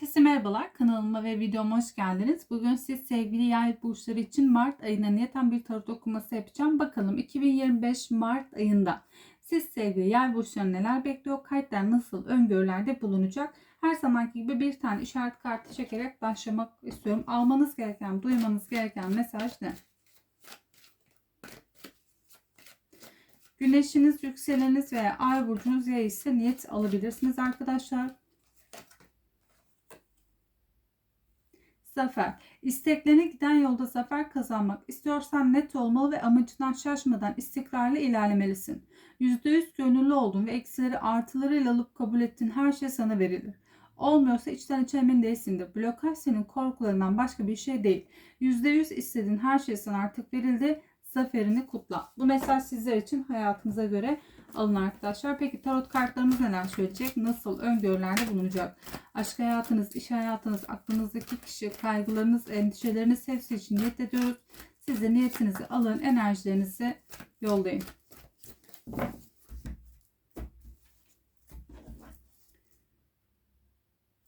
Herkese merhabalar. Kanalıma ve videoma hoş geldiniz. Bugün siz sevgili yay burçları için Mart ayına niyeten bir tarot okuması yapacağım. Bakalım 2025 Mart ayında siz sevgili yay burçları neler bekliyor? Kartlar nasıl öngörülerde bulunacak? Her zamanki gibi bir tane işaret kartı çekerek başlamak istiyorum. Almanız gereken, duymanız gereken mesaj ne? Güneşiniz, yükseleniniz veya ay burcunuz yay ise niyet alabilirsiniz arkadaşlar. Zafer. İsteklerine giden yolda zafer kazanmak istiyorsan net olmalı ve amacından şaşmadan istikrarlı ilerlemelisin. %100 gönüllü oldun ve eksileri artılarıyla alıp kabul ettiğin her şey sana verilir. Olmuyorsa içten içe emin değilsindir. Blokaj senin korkularından başka bir şey değil. %100 istediğin her şey sana artık verildi. Zaferini kutla. Bu mesaj sizler için hayatınıza göre alın arkadaşlar. Peki tarot kartlarımız neler söyleyecek? Nasıl öngörülerde bulunacak? Aşk hayatınız, iş hayatınız, aklınızdaki kişi, kaygılarınız, endişeleriniz hepsi için niyet ediyoruz. Siz de niyetinizi alın, enerjilerinizi yollayın.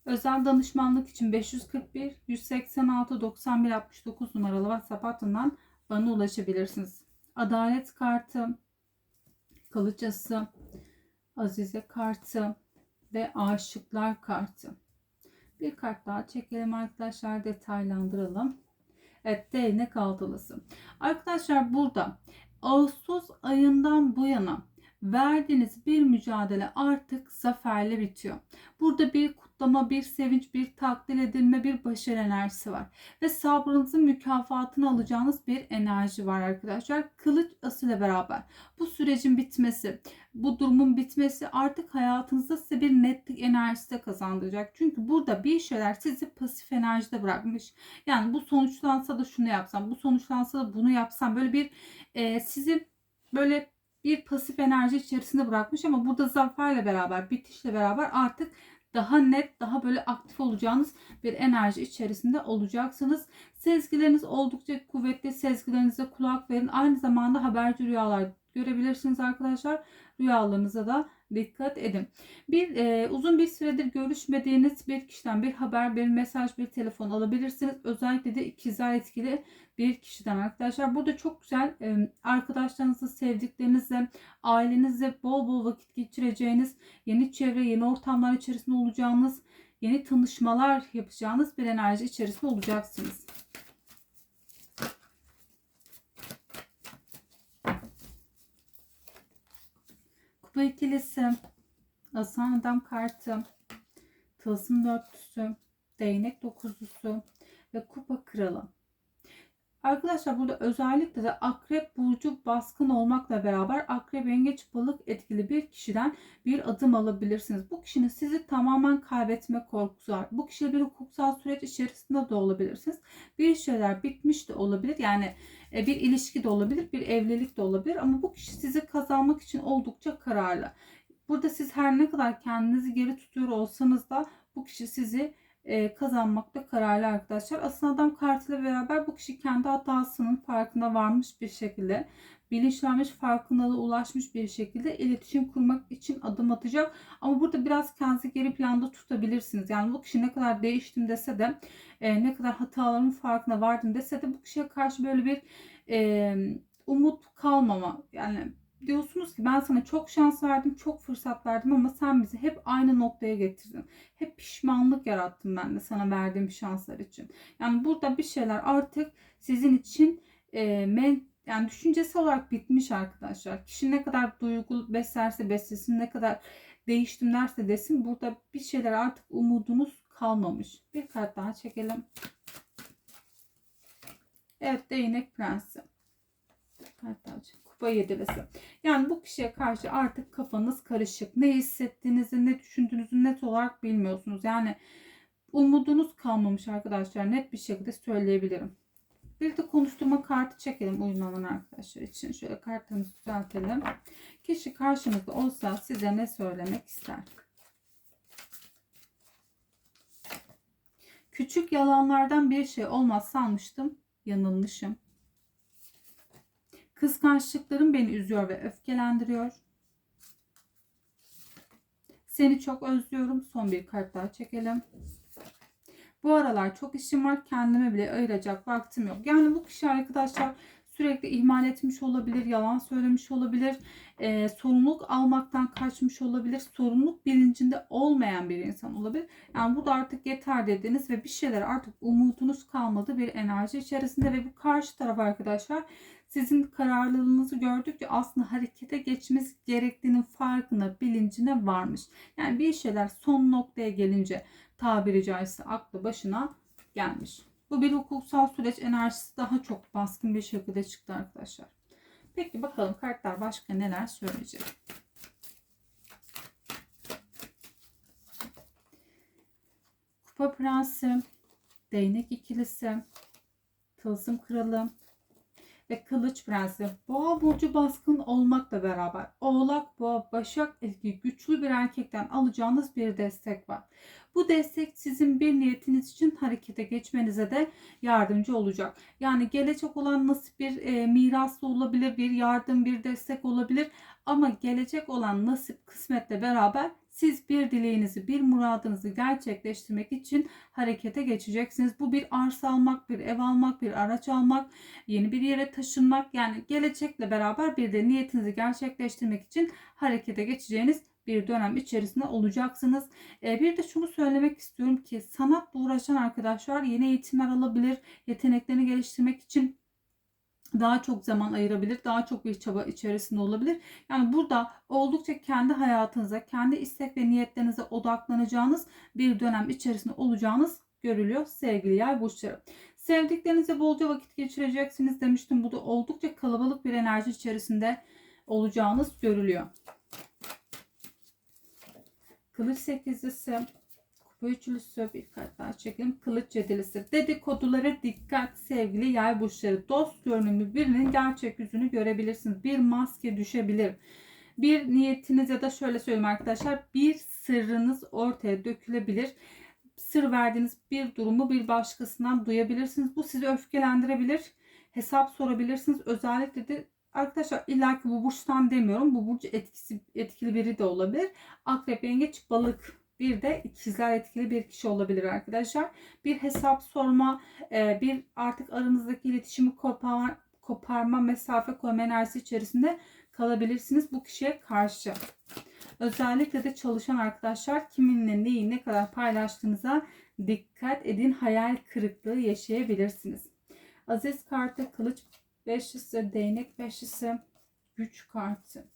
Özel danışmanlık için 541 186 91 69 numaralı WhatsApp hattından bana ulaşabilirsiniz. Adalet kartı, kalıcası, azize kartı ve aşıklar kartı. Bir kart daha çekelim arkadaşlar detaylandıralım. Evet değnek altılısı. Arkadaşlar burada Ağustos ayından bu yana verdiğiniz bir mücadele artık zaferle bitiyor. Burada bir kutlama, bir sevinç, bir takdir edilme, bir başarı enerjisi var. Ve sabrınızın mükafatını alacağınız bir enerji var arkadaşlar. Kılıç asıyla beraber bu sürecin bitmesi, bu durumun bitmesi artık hayatınızda size bir netlik enerjisi de kazandıracak. Çünkü burada bir şeyler sizi pasif enerjide bırakmış. Yani bu sonuçlansa da şunu yapsam, bu sonuçlansa da bunu yapsam böyle bir e, sizi böyle bir pasif enerji içerisinde bırakmış ama burada zaferle beraber, bitişle beraber artık daha net, daha böyle aktif olacağınız bir enerji içerisinde olacaksınız. Sezgileriniz oldukça kuvvetli. Sezgilerinize kulak verin. Aynı zamanda haberci rüyalar görebilirsiniz arkadaşlar. Rüyalarınıza da dikkat edin. Bir e, uzun bir süredir görüşmediğiniz bir kişiden bir haber, bir mesaj, bir telefon alabilirsiniz. Özellikle de ikizler etkili bir kişiden arkadaşlar. Burada çok güzel e, arkadaşlarınızla, sevdiklerinizle, ailenizle bol bol vakit geçireceğiniz, yeni çevre, yeni ortamlar içerisinde olacağınız, yeni tanışmalar yapacağınız bir enerji içerisinde olacaksınız. Kupa ikilisi, Asan Adam kartı, Tılsım dörtlüsü, Değnek dokuzlusu ve Kupa kralı. Arkadaşlar burada özellikle de akrep burcu baskın olmakla beraber akrep yengeç balık etkili bir kişiden bir adım alabilirsiniz. Bu kişinin sizi tamamen kaybetme korkusu var. Bu kişiyle bir hukuksal süreç içerisinde de olabilirsiniz. Bir şeyler bitmiş de olabilir. Yani e, bir ilişki de olabilir, bir evlilik de olabilir ama bu kişi sizi kazanmak için oldukça kararlı. Burada siz her ne kadar kendinizi geri tutuyor olsanız da bu kişi sizi e, kazanmakta kararlı arkadaşlar. Aslında adam kartıyla beraber bu kişi kendi hatasının farkına varmış bir şekilde bilinçlenmiş, farkındalığa ulaşmış bir şekilde iletişim kurmak için adım atacak. Ama burada biraz kendinizi geri planda tutabilirsiniz. Yani bu kişi ne kadar değiştim dese de e, ne kadar hatalarımın farkına vardım dese de bu kişiye karşı böyle bir e, umut kalmama yani diyorsunuz ki ben sana çok şans verdim, çok fırsat verdim ama sen bizi hep aynı noktaya getirdin. Hep pişmanlık yarattım ben de sana verdiğim şanslar için. Yani burada bir şeyler artık sizin için e, men, yani düşüncesi olarak bitmiş arkadaşlar. Kişi ne kadar duygu beslerse beslesin, ne kadar değiştim derse desin burada bir şeyler artık umudunuz kalmamış. Bir kart daha çekelim. Evet değnek prensi. Çekelim kupa yedilisi. Yani bu kişiye karşı artık kafanız karışık. Ne hissettiğinizi, ne düşündüğünüzü net olarak bilmiyorsunuz. Yani umudunuz kalmamış arkadaşlar. Net bir şekilde söyleyebilirim. Bir de konuşturma kartı çekelim uyumlanan arkadaşlar için. Şöyle kartımızı düzeltelim. Kişi karşınızda olsa size ne söylemek ister? Küçük yalanlardan bir şey olmaz sanmıştım. Yanılmışım. Kıskançlıkların beni üzüyor ve öfkelendiriyor. Seni çok özlüyorum. Son bir kart daha çekelim. Bu aralar çok işim var. Kendime bile ayıracak vaktim yok. Yani bu kişi arkadaşlar sürekli ihmal etmiş olabilir, yalan söylemiş olabilir, e, sorumluluk almaktan kaçmış olabilir, sorumluluk bilincinde olmayan bir insan olabilir. Yani bu da artık yeter dediniz ve bir şeyler artık umudunuz kalmadı bir enerji içerisinde ve bu karşı taraf arkadaşlar sizin kararlılığınızı gördükçe aslında harekete geçmesi gerektiğinin farkına, bilincine varmış. Yani bir şeyler son noktaya gelince tabiri caizse aklı başına gelmiş. Bu bir hukuksal süreç enerjisi daha çok baskın bir şekilde çıktı arkadaşlar. Peki bakalım kartlar başka neler söyleyecek. Kupa Prensi, Değnek İkilisi, Tılsım Kralı, ve Kılıç Prensi. Boğa burcu baskın olmakla beraber Oğlak, Boğa, Başak etki güçlü bir erkekten alacağınız bir destek var. Bu destek sizin bir niyetiniz için harekete geçmenize de yardımcı olacak. Yani gelecek olan nasip bir e, miras olabilir, bir yardım, bir destek olabilir. Ama gelecek olan nasip kısmetle beraber siz bir dileğinizi, bir muradınızı gerçekleştirmek için harekete geçeceksiniz. Bu bir arsa almak, bir ev almak, bir araç almak, yeni bir yere taşınmak yani gelecekle beraber bir de niyetinizi gerçekleştirmek için harekete geçeceğiniz bir dönem içerisinde olacaksınız. Ee, bir de şunu söylemek istiyorum ki sanatla uğraşan arkadaşlar yeni eğitimler alabilir, yeteneklerini geliştirmek için daha çok zaman ayırabilir, daha çok bir çaba içerisinde olabilir. Yani burada oldukça kendi hayatınıza, kendi istek ve niyetlerinize odaklanacağınız bir dönem içerisinde olacağınız görülüyor sevgili yay burçları. Sevdiklerinizle bolca vakit geçireceksiniz demiştim. Bu da oldukça kalabalık bir enerji içerisinde olacağınız görülüyor. Kılıç sekizlisi, kupa üçlüsü bir kart daha çekelim. Kılıç yedilisi. Dedikodulara dikkat sevgili yay burçları. Dost görünümlü birinin gerçek yüzünü görebilirsiniz. Bir maske düşebilir. Bir niyetiniz ya da şöyle söyleyeyim arkadaşlar. Bir sırrınız ortaya dökülebilir sır verdiğiniz bir durumu bir başkasından duyabilirsiniz. Bu sizi öfkelendirebilir. Hesap sorabilirsiniz. Özellikle de arkadaşlar illaki bu burçtan demiyorum. Bu burcu etkisi, etkili biri de olabilir. Akrep, yengeç, balık bir de ikizler etkili bir kişi olabilir arkadaşlar. Bir hesap sorma, e, bir artık aranızdaki iletişimi koparma, koparma mesafe koyma enerjisi içerisinde kalabilirsiniz bu kişiye karşı. Özellikle de çalışan arkadaşlar kiminle neyi ne kadar paylaştığınıza dikkat edin. Hayal kırıklığı yaşayabilirsiniz. Aziz kartı, kılıç beşlisi, değnek beşlisi, güç kartı.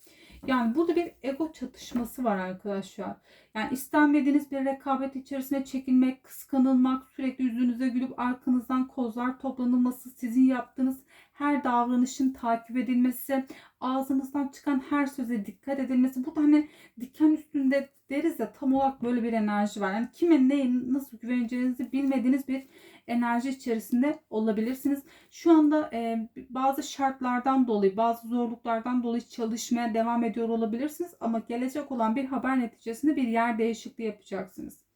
Yani burada bir ego çatışması var arkadaşlar. Yani istenmediğiniz bir rekabet içerisine çekilmek, kıskanılmak, sürekli yüzünüze gülüp arkanızdan kozlar toplanılması, sizin yaptığınız her davranışın takip edilmesi, ağzınızdan çıkan her söze dikkat edilmesi. Bu da hani diken üstünde deriz ya tam olarak böyle bir enerji var. Yani kime neye nasıl güveneceğinizi bilmediğiniz bir enerji içerisinde olabilirsiniz. Şu anda e, bazı şartlardan dolayı, bazı zorluklardan dolayı çalışmaya devam ediyor olabilirsiniz ama gelecek olan bir haber neticesinde bir yer değişikliği yapacaksınız.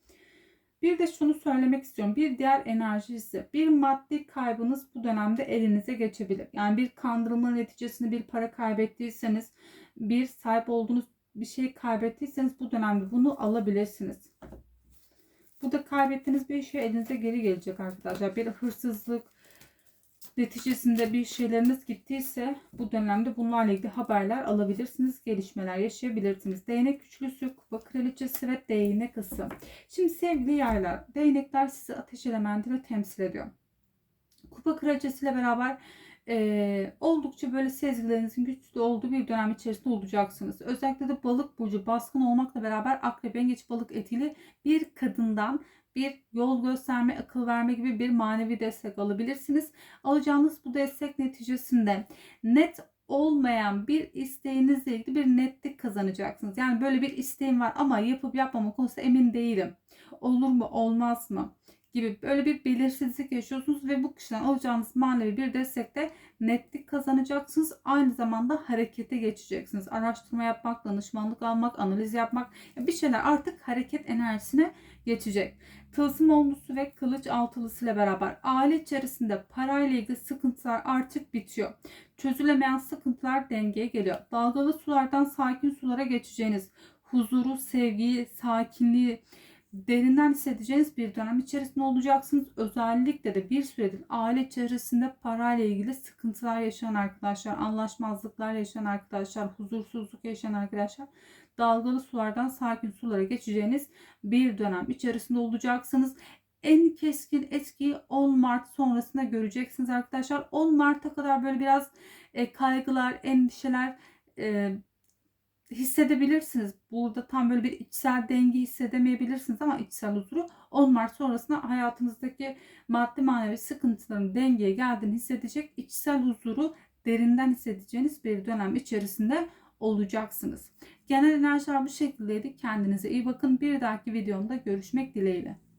Bir de şunu söylemek istiyorum. Bir diğer enerji ise bir maddi kaybınız bu dönemde elinize geçebilir. Yani bir kandırılma neticesinde bir para kaybettiyseniz, bir sahip olduğunuz bir şey kaybettiyseniz bu dönemde bunu alabilirsiniz. Bu da kaybettiğiniz bir şey elinize geri gelecek arkadaşlar. Bir hırsızlık neticesinde bir şeyleriniz gittiyse bu dönemde bunlarla ilgili haberler alabilirsiniz. Gelişmeler yaşayabilirsiniz. Değnek üçlüsü, kupa kraliçesi ve değnek ısı. Şimdi sevgili yaylar, değnekler sizi ateş elementini temsil ediyor. Kupa kraliçesiyle beraber oldukça böyle sezgilerinizin güçlü olduğu bir dönem içerisinde olacaksınız. Özellikle de balık burcu baskın olmakla beraber akrep, yengeç, balık etili bir kadından bir yol gösterme, akıl verme gibi bir manevi destek alabilirsiniz. Alacağınız bu destek neticesinde net olmayan bir isteğinizle ilgili bir netlik kazanacaksınız. Yani böyle bir isteğim var ama yapıp yapmama konusunda emin değilim. Olur mu olmaz mı? Gibi böyle bir belirsizlik yaşıyorsunuz ve bu kişiden alacağınız manevi bir destekte netlik kazanacaksınız. Aynı zamanda harekete geçeceksiniz. Araştırma yapmak, danışmanlık almak, analiz yapmak bir şeyler artık hareket enerjisine geçecek. Tılsım olmusu ve kılıç altılısı ile beraber aile içerisinde parayla ilgili sıkıntılar artık bitiyor. Çözülemeyen sıkıntılar dengeye geliyor. Dalgalı sulardan sakin sulara geçeceğiniz huzuru, sevgiyi, sakinliği, derinden hissedeceğiniz bir dönem içerisinde olacaksınız. Özellikle de bir süredir aile içerisinde parayla ilgili sıkıntılar yaşayan arkadaşlar, anlaşmazlıklar yaşayan arkadaşlar, huzursuzluk yaşayan arkadaşlar dalgalı sulardan sakin sulara geçeceğiniz bir dönem içerisinde olacaksınız. En keskin etkiyi 10 Mart sonrasında göreceksiniz arkadaşlar. 10 Mart'a kadar böyle biraz e, kaygılar, endişeler e, hissedebilirsiniz. Burada tam böyle bir içsel denge hissedemeyebilirsiniz ama içsel huzuru 10 Mart sonrasında hayatınızdaki maddi manevi sıkıntıların dengeye geldiğini hissedecek içsel huzuru derinden hissedeceğiniz bir dönem içerisinde olacaksınız. Genel enerjiler bu şekildeydi. Kendinize iyi bakın. Bir dahaki videomda görüşmek dileğiyle.